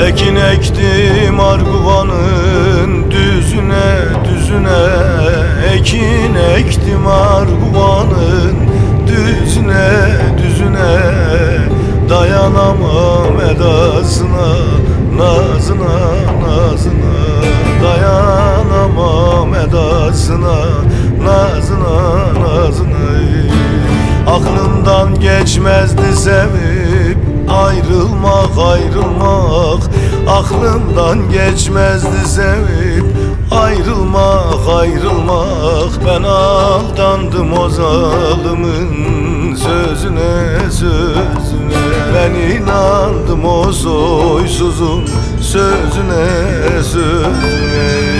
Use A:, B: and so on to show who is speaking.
A: Ekin ektim arguvanın düzüne düzüne. Ekin ektim arguvanın düzüne düzüne. Dayanamam edasına nazına nazına. Dayanamam edasına nazına nazına. Aklımdan geçmezdi sevip ayrılmak Aklımdan geçmezdi sevip ayrılmak ayrılmak. Ben aldandım o zalimin sözüne sözüne. Ben inandım o soysuzun sözüne sözüne